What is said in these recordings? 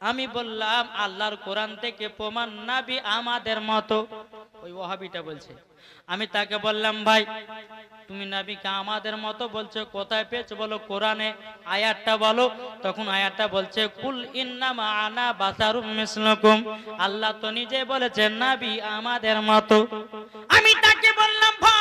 আমি বললাম, আল্লাহর কোরআন থেকে প্রমাণ নাবি আমাদের মতো। ওই ওয়াহাবিটা বলছে। আমি তাকে বললাম, ভাই, তুমি নাবিকে আমাদের মতো বলছো, কোথায় পেয়েছ বলো কোরআনে আয়াতটা বলো? তখন আয়াতটা বলছে, কুল ইন্নামা আনা বাসারুম মিসলুকুম। আল্লাহ তো নিজে বলেছেন, নাবি আমাদের মতো। আমি তাকে বললাম, ভাই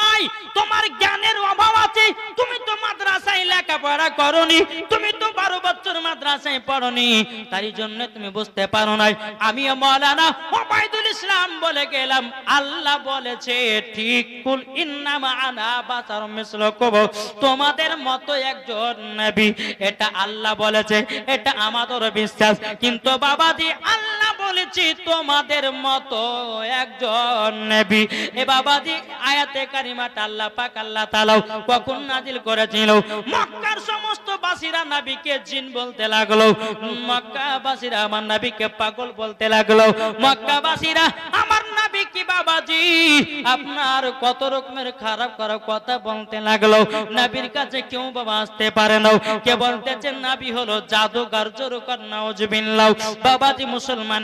তোমার জ্ঞানের অভাব আছে। তুমি তো মাদ্রাসায় লেখাপড়া করনি। তুমি তো বারো বছর মাদ্রাসায় পড়নি। তাই জন্য তুমি বুঝতে পারো নাই। আমিও মৌলানা ওবায়দুল ইসলাম বলে গেলাম, আল্লাহ বলেছে, ঠিক, কুল ইন্নামা আনা বাসার মিসলকুম তোমাদের মতো একজন নবী, এটা আল্লাহ বলেছে, এটা আমাদের বিশ্বাস। কিন্তু বাবাজি, আল্লাহ বলেছি তোমাদের মতো একজন নবী। এ বাবাজি আয়াতে কারিমাটা আল্লাহ পাক আল্লাহ তাআলাও কখন নাজিল করেছিল? মক্কার সমস্ত বাসীরা নবীকে জিন বলতে লাগল। মক্কা বাসীরা আমার নবীকে পাগল বলতে লাগল। মক্কা বাসীরা আমার নবী কি বাবাজি? আপনার কত রকমের খারাপ খারাপ কথা বলতে লাগল। নবীর কাছে কেউ বাবা আসতে পারে না। কে বলতেছেন নবী হলো জাদুগার জোরকার নাউজুবিল্লাহ বাবাজি মুসলমান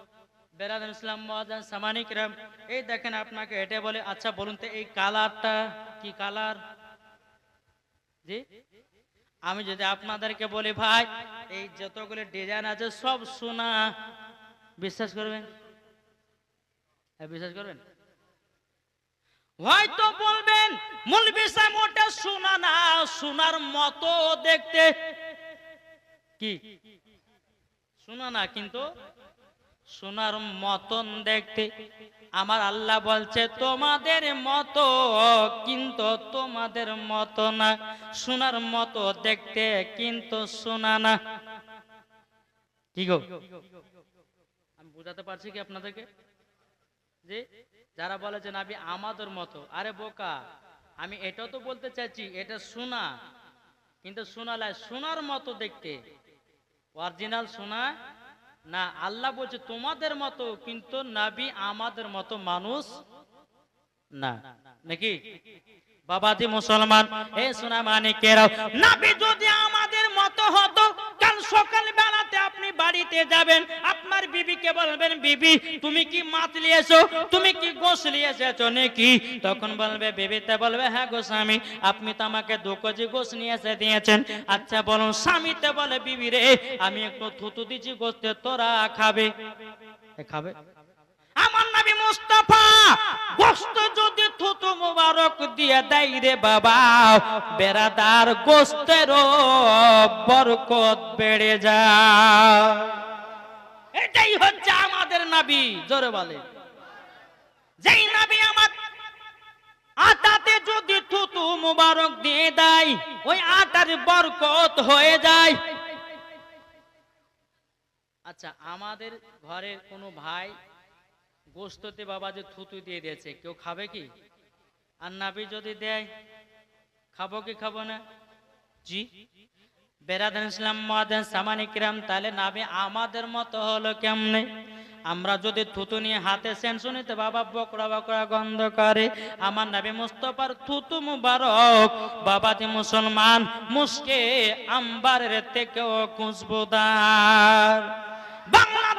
বেরাদ ইসলাম মহাজান সামানিক রাম এই দেখেন আপনাকে এটা বলে আচ্ছা বলুন তো এই কালারটা কি কালার? জি? আমি যদি আপনাদেরকে বলি ভাই এই যতগুলো ডিজাইন আছে সব সোনা। বিশ্বাস করবেন? হ্যাঁ, বিশ্বাস করবেন? হয়তো বলবেন মূল বিষয় মোটা সোনা না সোনার মতো দেখতে। কি? সোনা না কিন্তু সোনার মতন দেখতে। আমার আল্লাহ বলছে, তোমাদের মতো, কিন্তু তোমাদের মতো না। সোনার মতো দেখতে, কিন্তু সোনা না। কি গো? আমি বুঝাতে পারছি কি আপনাদেরকে? যে যারা বলে যে নাবি আমাদের মতো, আরে বোকা, আমি এটাও তো বলতে চাইছি, এটা সোনা। কিন্তু সোনালায় সোনার মতো দেখতে। অরিজিনাল সোনা না, আল্লাহ বলছে, তোমাদের মতো কিন্তু নাবি আমাদের মতো মানুষ না। নাকি? বাবাজি মুসলমান, এ সোনা মানে কেরাও নাবি যদি আমাদের মতো হতো, কাল সকাল বেলাতে আপনি বাড়িতে যাবেন আপনার বিবিকে বলবেন বিবি তুমি কি মাছ নিয়েছো তুমি কি গোস নিয়েছো এসেছ নাকি? তখন বলবে বিবিতে বলবে হ্যাঁ গো স্বামী আপনি তো আমাকে দু কেজি গোস নিয়ে এসে দিয়েছেন। আচ্ছা বলুন স্বামীতে বলে বিবি রে আমি একটু থুতু দিচ্ছি গোস্তে তোরা খাবে। খাবে? আমার নবী মুস্তাফা দিয়ে দেয় রে বাবা। বেরাদার গোস্তেরও বরকত বেড়ে যায়। এটাই হচ্ছে আমাদের নবী, জোরে বলে। যেই নবী আমার আটাতে যদি থুতু মুবারক দিয়ে দেয়, ওই আটার বরকত হয়ে যায়। আচ্ছা আমাদের ঘরের কোনো ভাই গোস্ততে বাবা যে থুতু দিয়ে দিয়েছে, কেউ খাবে কি? আর নাবি যদি দেয়, খাব কি খাব না? জি। বেরাদান ইসলাম, মহাদান সামানিকরাম তাহলে নাবি আমাদের মতো হলো কেমনে? আমরা যদি থুতু নিয়ে হাতে সেন শুনিতে বাবা বকরা বকরা গন্ধ করে। আমার নাবি মুস্তফার থুতু মুবারক, বাবাজি মুসলমান, মুসকে আম্বারের থেকেও খুশবুদার। বলেছে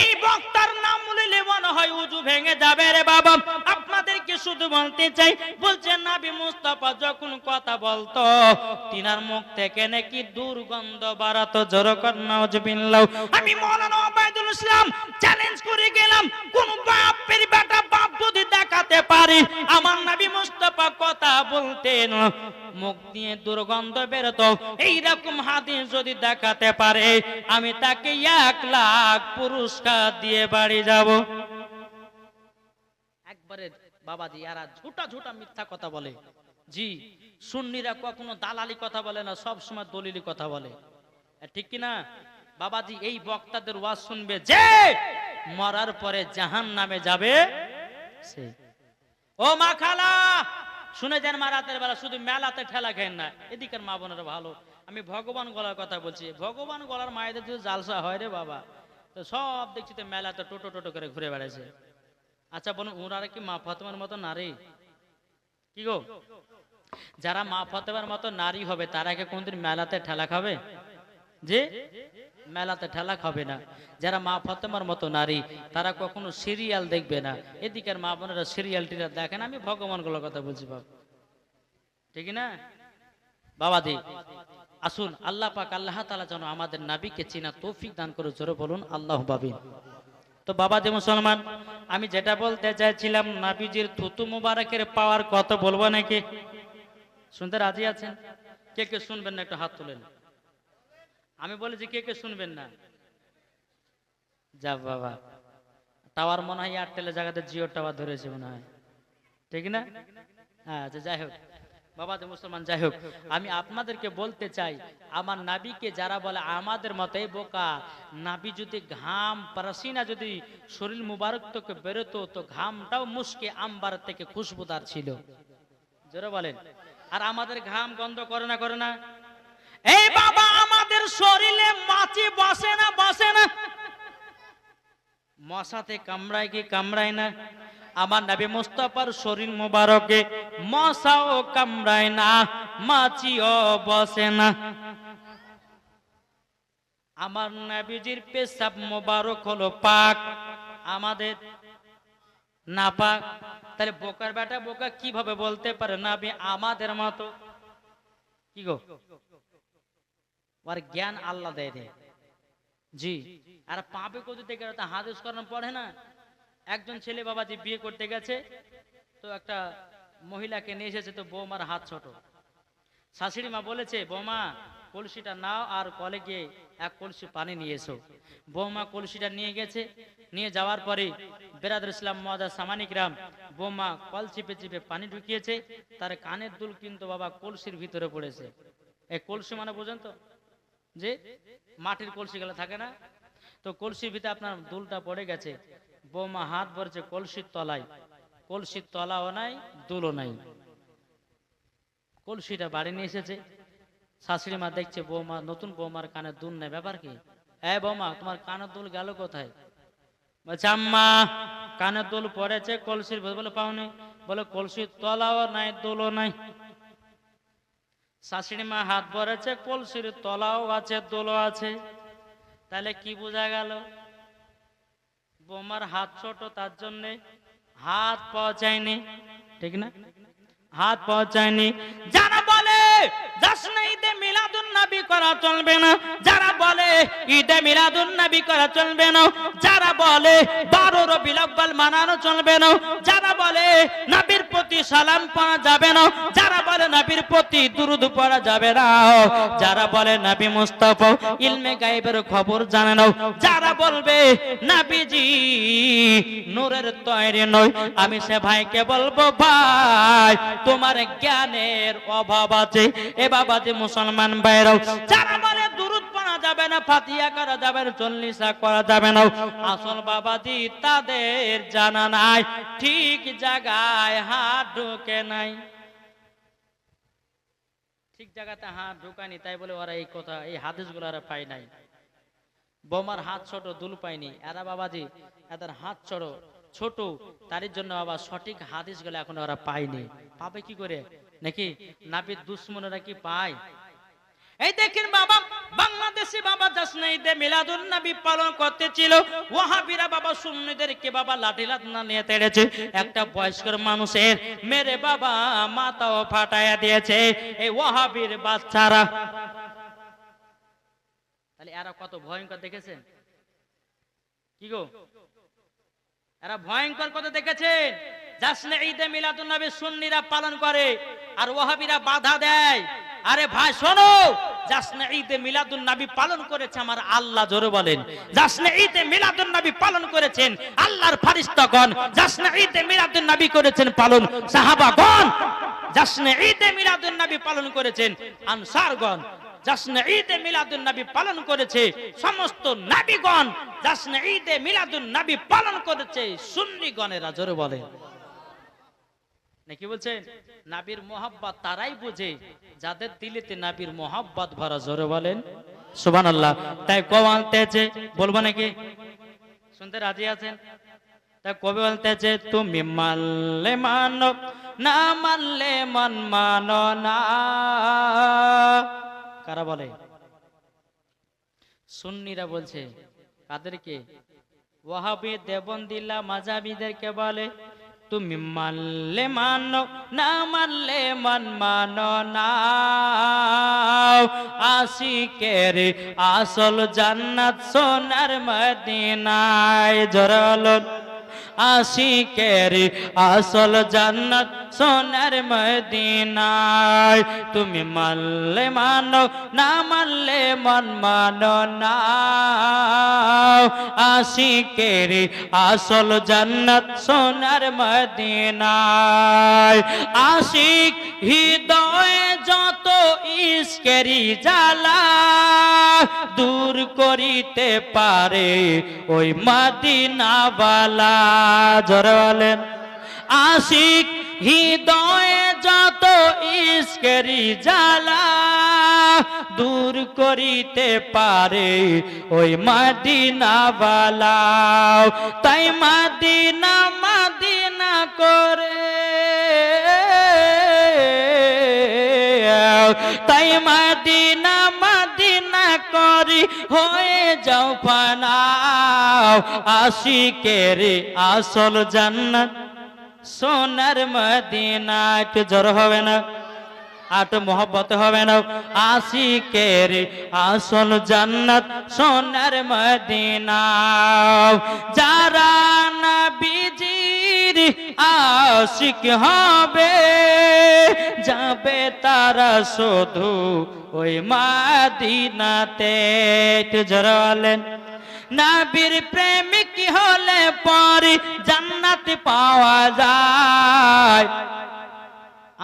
এই বক্তার নাম বলিলে মনে হয় উজু ভেঙে যাবে রে বাবা। আপনাদেরকে শুধু বলতে চাই, বলছেন নাবি মুস্তাফা যখন কথা বলতো তিনার মুখ থেকে নাকি দুর্গন্ধ বাড়াতো জোরকর নজবিল্লাহ আমি মৌলানা ওবায়দুল ইসলাম চ্যালেঞ্জ করে গেলাম, কোন বাপের যদি দেখাতে পারি, আমার মুস্তফা কথা বলতেন। মুখ দিয়ে দুর্গন্ধ এইরকম যদি দেখাতে পারে, আমি তাকে এক লাখ পুরস্কার দিয়ে বাড়ি যাব। একবারে বাবাজি, এরা ঝুটা ঝুটা মিথ্যা কথা বলে। জি, সুন্নিরা কখনো দালালি কথা বলে না, সব সময় দলিলি কথা বলে। ঠিক কি না বাবাজি, এই বক্তাদের ওয়াজ শুনবে যে মরার পরে জাহান নামে যাবে। ও মা খালা, শুনে যান মা রাতের বেলা, শুধু মেলাতে ঠেলা খেন না। এদিকের মা বোনেরা ভালো। আমি ভগবান গলার কথা বলছি। ভগবান গলার মায়েদের যদি জালসা হয় রে বাবা, তো সব দেখছি তো মেলাতে টোটো টোটো করে ঘুরে বেড়াচ্ছে আচ্ছা বলুন ওনারা কি মা ফাতেমার মতো নারী? কি গো? যারা মা ফাতেমার মতো নারী হবে, তারা কি কোনদিন মেলাতে ঠেলা খাবে? যে মেলাতে ঠেলা খাবে না। যারা মা ফাতেমার মতো নারী, তারা কখনো সিরিয়াল দেখবে না। এদিকের মা বোনেরা সিরিয়াল টিরিয়াল দেখেন আমি ভগবানগুলোর কথা বলছি বাবা ঠিক না? বাবাদি আসুন, আল্লাহ পাক, আল্লাহ তাআলা যেন আমাদের নাবিকে চিনা তৌফিক দান করে জোরে বলুন, আল্লাহ বাবিন তো বাবা দে মুসলমান, আমি যেটা বলতে চাইছিলাম, নাবিজির থুতু মুবারকের পাওয়ার কত বলব নাকি? শুনতে রাজি আছেন? কে কে শুনবেন না, একটু হাত তুলেন। আমি বলেছি কে কে শুনবেন না? যা বাবা। টাওয়ার মনে হয় এয়ারটেলের জায়গাতে জিও টাওয়ার ধরেছে মনে হয়। ঠিক না? হ্যাঁ আচ্ছা যাই হোক। বাবা মুসলমান, যাই হোক। আমি আপনাদেরকে বলতে চাই, আমার নাবিকে যারা বলে আমাদের মতে বোকা, নাবি যদি ঘাম, পারাসিনা যদি শরীর মুবারক থেকে বেরোতো, তো ঘামটাও মুশকে আম্বার থেকে খুশবুদার ছিল। জোরে বলেন। আর আমাদের ঘাম গন্ধ করে না করে না? এই বাবা আমাদের শরীরে মাছি বসে না বসে না মশাতে কামড়ায় কি কামড়ায় না? আমার নবী মুস্তাফার শরীর মোবারকে মশাও কামড়ায় না, মাছিও বসে না। আমার নবীজির পেশাব মোবারক হলো পাক, আমাদের না পাক তাহলে বোকার বেটা বোকা কীভাবে বলতে পারে নাবি আমাদের মতো। কি গো? ওর জ্ঞান আল্লাহ দেয় দেয় জি। আর পাপে কত থেকে হাদিস করানো পড়ে না? একজন ছেলে বাবাজি বিয়ে করতে গেছে, তো একটা মহিলাকে নিয়ে এসেছে, তো বৌমার হাত ছোট। শাশুড়ি মা বলেছে, বৌমা, কলসিটা নাও আর কলে গিয়ে এক কলসি পানি নিয়ে এসো। বৌমা কলসিটা নিয়ে গেছে, নিয়ে যাওয়ার পরে বেরাদুল ইসলাম মহাদা সামানিকরাম বৌমা কল চিপে চিপে পানি ঢুকিয়েছে, তার কানের দুল কিন্তু বাবা কলসির ভিতরে পড়েছে। এই কলসি মানে বোঝেন তো? যে মাটির কলসি গুলো থাকে না? তো কলসির ভিতরে আপনার দুলটা পড়ে গেছে। বৌমা হাত ভরছে কলসির তলায়। কলসির তলাও নাই, দুলও নাই। কলসিটা বাড়ি নিয়ে এসেছে। শাশুড়ি মা দেখছে বৌমা, নতুন বৌমার কানের দুল নেই, ব্যাপার কি? হ্যাঁ বৌমা, তোমার কানের দুল গেল কোথায়? বলছে, আম্মা, কানের দুল পড়েছে কলসির বলে, পাওনি। বলে, কলসির তলাও নাই, দুলও নাই। শাশুড়ি মা হাত ভরেছে, কলসির তলাও আছে, দোলও আছে। তাহলে কি বোঝা গেল? বোমার হাত ছোট, তার জন্য হাত পৌঁছায়নি ঠিক না? হাত পৌঁছায়নি যারা বলে ঈদে মিলাদুন নবী করা চলবে না। যারা বলে, ঈদে মিলাদুন নবী করা চলবে না। যারা বলে, বারো আউয়াল মানানো চলবে না। যারা বলে, নবীর প্রতি সালাম পড়া যাবে না। যারা বলে নবীর প্রতি দুরুদ পড়া যাবে না। যারা বলে নবী মুস্তাফা ইলমে গায়েবের খবর জানে না। যারা বলবে, নবীজি, নূরের তৈরি নয় আমি সে ভাইকে বলব, ভাই, তোমার জ্ঞানের অভাব আছে। এ বাবা যে মুসলমান ভাইরাও। যারা বলে না ফাতিয়া করা যাবে না, চল্লিশা করা যাবে না। আসল বাবাজি তাদের জানা নাই, ঠিক জায়গায় হাত ঢুকে নাই। ঠিক জায়গাতে হাত তাই বলে ওরা এই কথা, এই হাদিসগুলো নাই। বোমার হাত ছোট, দুল পায়নি। এরা বাবাজি, এদের হাত ছোট ছোট তার জন্য বাবা সঠিক হাদিসগুলো এখন ওরা পায়নি। পাবে কি করে? নাকি নাবির দুশ্মনেরা কি পায়? এই দেখেন বাবা, বাংলাদেশে বাবা জাসনাইদে মিলাদুন নবী পালন করতে ছিল ওয়াহাবিরা বাবা সুন্নিদেরকে বাবা লাঠি লাঠনা নিয়ে তেড়েছে। একটা বয়স্কর মানুষের মেরে বাবা মাথাও ফাটায়া দিয়েছে। এই ওয়াহাবির বাচ্চারা। তাহলে এরা কত ভয়ঙ্কর দেখেছেন? কি গো? এরা ভয়ঙ্কর কথা দেখেছেন? জাসনে ঈদে মিলাদুন নবী সুন্নিরা পালন করে, আর ওয়াহাবিরা বাধা দেয়। আরে ভাই, শোনো! জাসনে ঈদে মিলাদুন নবী পালন করেছে আমার আল্লাহ, জোরে বলেন। জাসনে ঈদে মিলাদুন নবী পালন করেছেন আল্লাহর জাসনে ঈদে মিলাদুন নবী করেছেন পালন সাহাবাগণ। জাসনে ঈদে মিলাদুন নবী পালন করেছেন আনসারগণ। জাসনে ঈদে মিলাদুন নবী পালন করেছে সমস্ত নবীগণ। জাসনে ঈদে মিলাদুন নবী পালন করেছে জোরে বলেন। নাকি বলছেন? নাবির মোহাব্বত তারাই বুঝে। যাদের দিলেতে নাবির মোহাব্বত ভরা, জোরে বলেন। সুবহানাল্লাহ। তাই কবে আনতেছে বলব নাকি? শুনতে রাজি আছেন? তাই কবে বলতেছে তুমি মানলে মানো, না মানলে মন মানো না। কারা বলে? সুন্নিরা বলছে, কাদেরকে? ওয়াহাবি দেবন্দিল্লা মাজাবিদেরকে বলে তুমি মানলে মানো না মানলে মন মানো না। আশিকের আসল জান্নাত সোনার মদিনায় জরালন আশিকের আসল জান্নাত সোনার মদিনায়। তুমি মানলে মানো, না মানলে মন মানো না। আশিকের আসল জান্নাত সোনার মদিনায়। আশিক হৃদয়ে যত ইস্কেরি জ্বালা করিতে পারে ওই মদিনাওয়ালা। জোরে বলেন, আশিক হৃদয়ে যত ইস্কেরি জ্বালা দূর করিতে পারে ওই মদিনাওয়ালা। তাই মদিনা মদিনা করে। তাই মদিনা করি হয়ে যাও পানাও আশিকের আসল জান্নাত সোনার মদিনা একটু জ্বর হবে না। আট মোহব্বত হবে না। আশিকের আসল জান্নাত সোনার মদিনা। যারা নবীজির আশিক হবে, যাবে তারা শুধু ওই মাদিনাতে। জড়ালেন নাবির প্রেমিক হলে পরে জান্নাত পাওয়া যায়।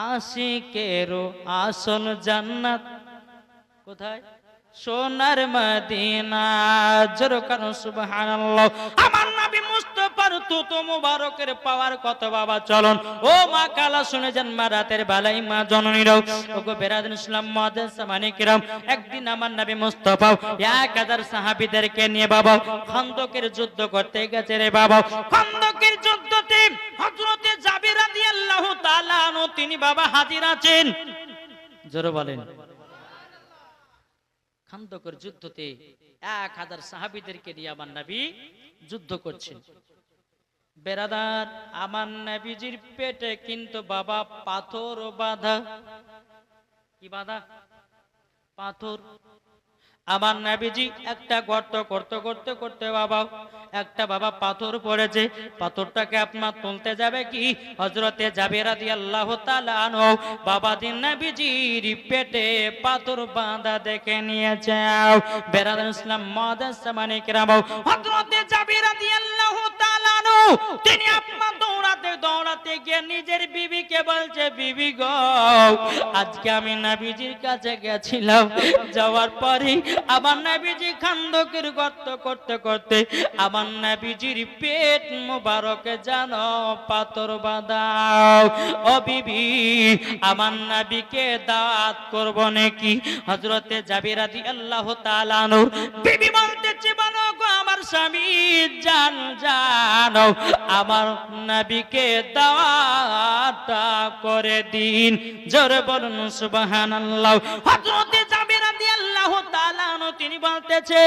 আশিকেরও আসল জান্নাত। কোথায়? সোনার মদিনা। জোর কারণ সুবহানাল্লাহ। আমার নবী এক হাজার সাহাবীদেরকে নিয়ে খন্দকের যুদ্ধ করতে গেছে রে বাবা। খন্দকের যুদ্ধতে তিনি বাবা হাজির আছেন। জোরে বলেন। খান্দকের যুদ্ধতে এক হাজার সাহাবিদেরকে নিয়ে আমার নবী যুদ্ধ করছেন। বেরাদার, আমার নবীজির পেটে কিন্তু বাবা পাথর বাঁধা। কি বাঁধা? পাথর। আমার নাবিজি একটা গর্ত করতে করতে করতে বাবা, একটা বাবা পাথর পড়েছে। পাথরটাকে আপনার তুলতে যাবে কি? হজরতে যাবে রাদি আল্লাহ বাবা দিন নাবিজির পেটে পাথর বাঁধা দেখে নিয়েছে। বেরাদান ইসলাম মাদাস মানে কিরাম হজরতে যাবে রাদি আল্লাহ তিনি আপনার দৌড়াতে দৌড়াতে গিয়ে নিজের বিবিকে বলছে, বিবি গো, আজকে আমি নাবিজির কাছে গেছিলাম। যাওয়ার পরে আমার নাবিজি খান্দকের গর্ত করতে করতে আমার নাবিজির পেট মোবারকে জানো পাথর বাঁধাও। ও বিবি, আমার নাবিকে দাঁত করব নাকি? হজরতে জাবিরাদি আল্লাহ তালানুর বিবি বলতেছে বলো গো আমার স্বামী জান জানো আমার নবীকে দাওয়াটা করে দিন। জোরে বলুন সুবহানাল্লাহ। হযরতে তিনি বলতেছে,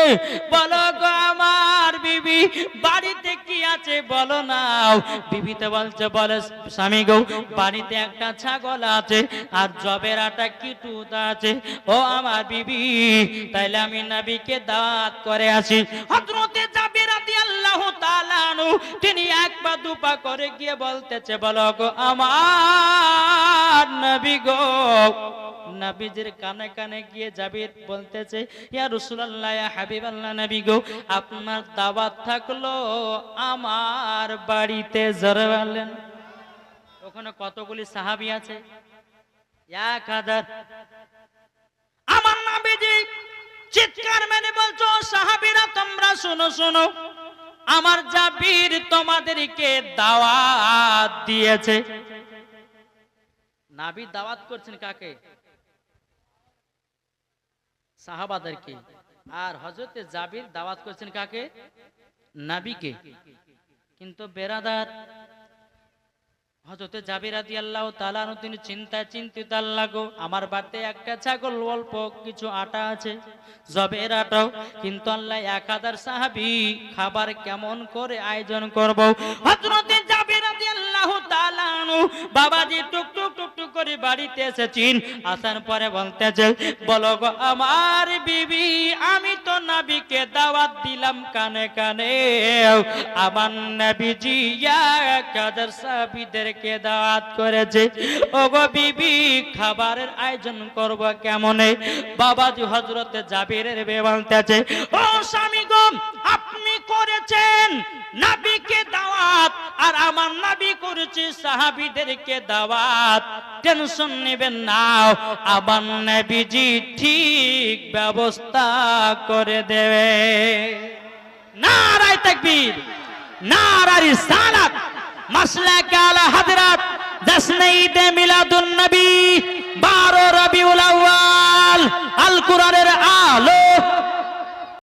বলো গো আমার বিবি, বাড়িতে কি আছে বলো নাও। বিবি তো বলছে, বলে স্বামী গো, বাড়িতে একটা ছাগল আছে, আর জবের আটা কিটুত আছে? ও আমার বিবি, তাইলে আমি নবীকে দাওয়াত করে আসি। হযরতে জাবির রাদিয়াল্লাহু তাআলা তালানু তিনি এক পা দু পা করে গিয়ে বলতেছে, বলো গো আমার নবী গো নবীজির কানে কানে গিয়ে জাবির বলতেছে, ইয়া রাসূলুল্লাহ, ইয়া হাবিবাল্লাহ নবী গো, আপনার দাওয়াত থাকল আমার বাড়িতে জোরে ওখানে কতগুলি সাহাবী আছে? এক হাজার। আমার নবীজি চিৎকার মেনে বলছো সাহাবীরা, তোমরা শোনো শোনো, আমার জাবির তোমাদেরকে দাওয়াত দিয়েছে। নাবি দাওয়াত করছেন কাকে? সাহাবাদেরকে। আর হজরতে জাবির দাওয়াত করছেন কাকে? নাবিকে। কিন্তু বেরাদার হজরতে জাবির আদি আল্লাহ তালানু তিনি চিন্তায় চিন্তিত, আল্লাহ আমার বাড়িতে একটা ছাগল, অল্প কিছু আটা আছে, জবের আটাও, কিন্তু আল্লাহ এক হাজার সাহাবি খাবার কেমন করে আয়োজন করব? হজরতে জাবির আদি আল্লাহ তালানু বাবাজি টুক টুক টুক করে বাড়িতে এসেছেন। আসার পরে বলতেছে, বলো গো, আমার বিবি, আমি তো নাবিকে দাওয়াত দিলাম কানে কানে। আমার নবীজি এক হাজার সাহাবীদেরকে দাওয়াত করেছে। ও গো বিবি, খাবারের আয়োজন করব কেমনে? বাবাজি হজরতে জাবিরের বে বলতেছে, ও স্বামী গো, আপনি করেছেন। নাবিকে দাওয়াত আর আমার নাবি করেছে সাহাবিদেরকে দাওয়াত। টেনশন নেবেন না। আমার নবীজি ঠিক ব্যবস্থা করে দেবে। নারায় তাকবীর, নারায় রিসালাত। মাসলাক আলা হযরত জশ্ন ঈদ মিলাদুন নবী 12 রবিউল আউয়াল, আল কোরআনের আলো।